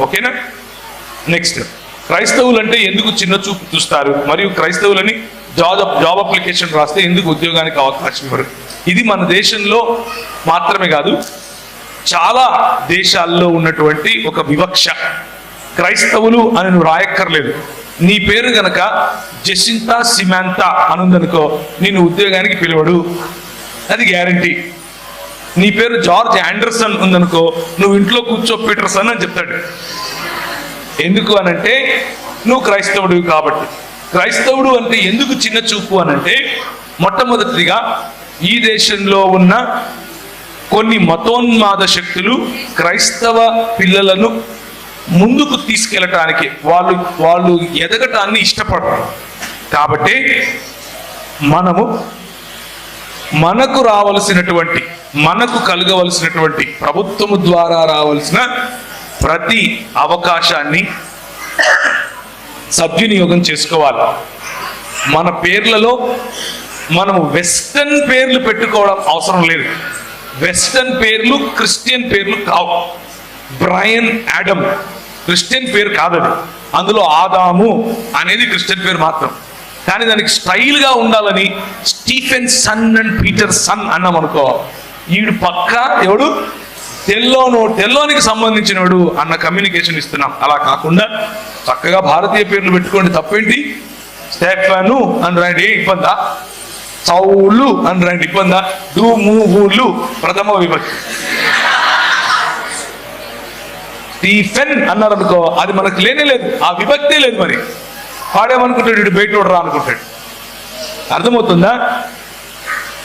ఓకేనా? నెక్స్ట్ క్రైస్తవులు అంటే ఎందుకు చిన్న చూపు చూస్తారు? మరియు క్రైస్తవులని జాబ్ జాబ్ అప్లికేషన్ రాస్తే ఎందుకు ఉద్యోగానికి అవకాశం ఇవ్వరు? ఇది మన దేశంలో మాత్రమే కాదు చాలా దేశాల్లో ఉన్నటువంటి ఒక వివక్ష. క్రైస్తవులు అని నువ్వు రాయక్కర్లేదు. నీ పేరు గనక జసింతా సిమాంతా అనుందనుకో నేను ఉద్యోగానికి పిలవడు. అది గ్యారంటీ. నీ పేరు జార్జ్ ఆండర్సన్ ఉందనుకో నువ్వు ఇంట్లో కూర్చో పీటర్సన్ అని చెప్తాడు. ఎందుకు అనంటే నువ్వు క్రైస్తవుడివి కాబట్టి. క్రైస్తవుడు అంటే ఎందుకు చిన్న చూపు అనంటే మొట్టమొదటిగా ఈ దేశంలో ఉన్న కొన్ని మతోన్మాద శక్తులు క్రైస్తవ పిల్లలను ముందుకు తీసుకెళ్ళటానికి వాళ్ళు వాళ్ళు ఎదగటాన్ని ఇష్టపడతారు కాబట్టి మనము మనకు రావలసినటువంటి మనకు కలగవలసినటువంటి ప్రభుత్వము ద్వారా రావలసిన ప్రతి అవకాశాన్ని సద్వినియోగం చేసుకోవాలి. మన పేర్లలో మనము వెస్టర్న్ పేర్లు పెట్టుకోవడం అవసరం లేదు. వెస్టర్న్ పేర్లు క్రిస్టియన్ పేర్లు కావు. బ్రయన్ యాడమ్ క్రిస్టియన్ పేరు కాదది. అందులో ఆదాము అనేది క్రిస్టియన్ పేరు మాత్రం. కానీ దానికి స్టైల్గా ఉండాలని Stephenson and Peterson అన్నాం అనుకో. ఈడు పక్క ఎవడు? తెల్లోను తెల్లోనికి సంబంధించినవాడు అన్న కమ్యూనికేషన్ ఇస్తున్నాం. అలా కాకుండా చక్కగా భారతీయ పేర్లు పెట్టుకోండి తప్పేంటి? స్టెఫను అని రాయండి. ఏ ఇబ్బందా? చౌలు అని రాయండి. ఇబ్బందా? దుముహులు ప్రథమ విభక్తి. స్టీఫెన్ అన్నారనుకో అది మనకు లేనే లేదు. ఆ విభక్తే లేదు మరి. వాడేమనుకుంటాడు వీడు బయట రా అనుకుంటాడు. అర్థమవుతుందా?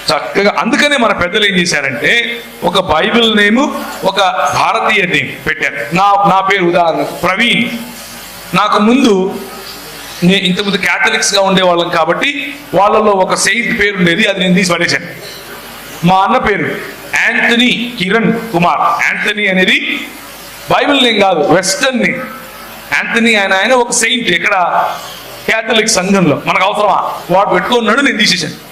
చక్కగా అందుకనే మన పెద్దలు ఏం చేశారంటే ఒక బైబిల్ నేము ఒక భారతీయ నేమ్ పెట్టారు. నా నా పేరు ఉదాహరణకు ప్రవీణ్. నాకు ముందు నేను ఇంతకుముందు క్యాథలిక్స్గా ఉండేవాళ్ళం కాబట్టి వాళ్ళలో ఒక సెయింట్ పేరు ఉండేది అది నేను తీసి పడేశాను. మా అన్న పేరు యాంటనీ కిరణ్ కుమార్ యాంటనీ అనేది బైబిల్ నేమ్ కాదు వెస్టర్న్ నేమ్. యాంథనీ ఆయన ఆయన ఒక సెయింట్ ఇక్కడ క్యాథలిక్ సంఘంలో. మనకు అవసరమా? వాడు పెట్టుకున్నాడు నేను తీసేసాను